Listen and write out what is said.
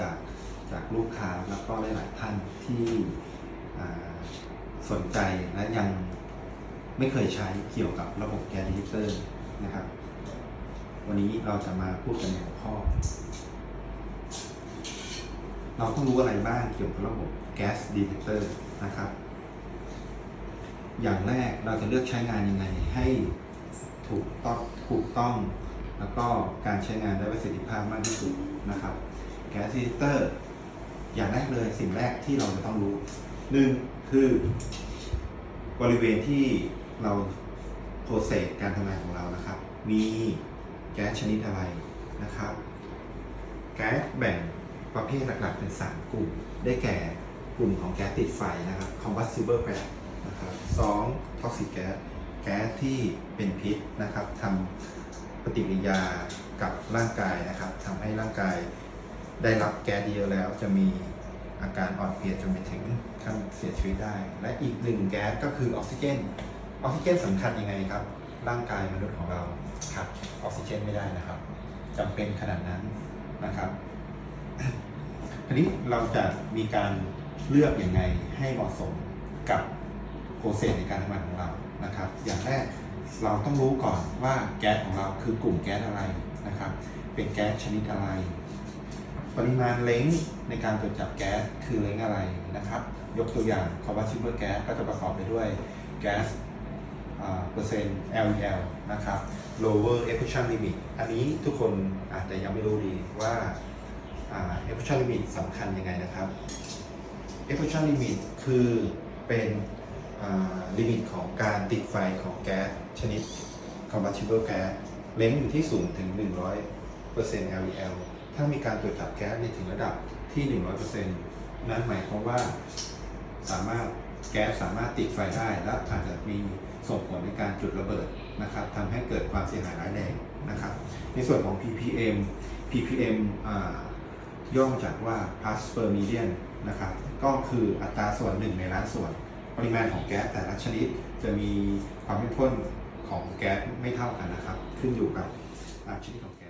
จากจากลูกค้าแล้วก็หลาย ๆ ท่านที่สนใจและยังไม่เคยใช้เกี่ยวกับระบบแก๊สดิจิเตอร์นะครับ วันนี้เราจะมาพูดกันในหัวข้อ เราต้องรู้อะไรบ้างเกี่ยวกับระบบแก๊สดิจิเตอร์นะครับ อย่างแรกเราจะเลือกใช้งานยังไงให้ถูกต้องถูกต้อง แล้วก็การใช้งานได้ประสิทธิภาพมากที่สุดนะครับ แก๊สดิจิเตอร์ อย่างแรกเลยสิ่งแรกที่เราจะต้องรู้หนึ่งคือบริเวณที่เราโปรเซสการทำงานของเรานะครับ มีแก๊สชนิดอะไรนะครับ แก๊สแบ่งประเภทหลักๆเป็น 3 กลุ่ม ได้แก่กลุ่มของแก๊สติดไฟนะครับ combustible gas นะครับสอง toxic gas แก๊สที่เป็นพิษนะครับทำปฏิกิริยากับร่างกายนะครับทำให้ร่างกาย ได้รับแก๊สเยอะแล้วจะมีอาการอ่อนเพลียจนไปถึงขั้นเสียชีวิตได้ และอีกหนึ่งแก๊สก็คือออกซิเจน ออกซิเจนสำคัญยังไงครับ ร่างกายมนุษย์ของเราขาดออกซิเจนไม่ได้นะครับจำเป็นขนาดนั้นนะครับทีนี้เราจะมีการเลือกอยังไงให้เหมาะสมกับโปรเซสในการทำงานของเรานะครับ อย่างแรกเราต้องรู้ก่อนว่าแก๊สของเราคือกลุ่มแก๊สอะไรนะครับ เป็นแก๊สชนิดอะไร ปริมาณเล้งในการตรวจจับแก๊สคือเล้งอะไรนะครับ ยกตัวอย่าง combustible gas ก็จะประกอบไปด้วยแก๊สเปอร์เซ็นต์ LEL นะครับ lower effusion limit อันนี้ทุกคนอาจจะยังไม่รู้ดีว่า effusion limit สำคัญยังไงนะครับ effusion limit คือเป็นลิมิตของการติดไฟของแก๊สชนิด combustible gas เล้งอยู่ที่สูงถึง 100% LEL ถ้ามีการตรวจจับแก๊สในถึงระดับที่ 100%นั้นหมายความว่าสามารถแก๊สสามารถติดไฟได้และอาจจะมีส่งผลในการจุดระเบิดนะครับทำให้เกิดความเสียหายร้ายแรงนะครับ ในส่วนของ ppm ppm ย่อมาจากว่า parts per million นะครับ ก็คืออัตราส่วนหนึ่งในล้านส่วน ปริมาณของแก๊สแต่ละชนิดจะมีความเข้มข้นของแก๊สไม่เท่ากันนะครับ ขึ้นอยู่กับชนิดของแก๊ส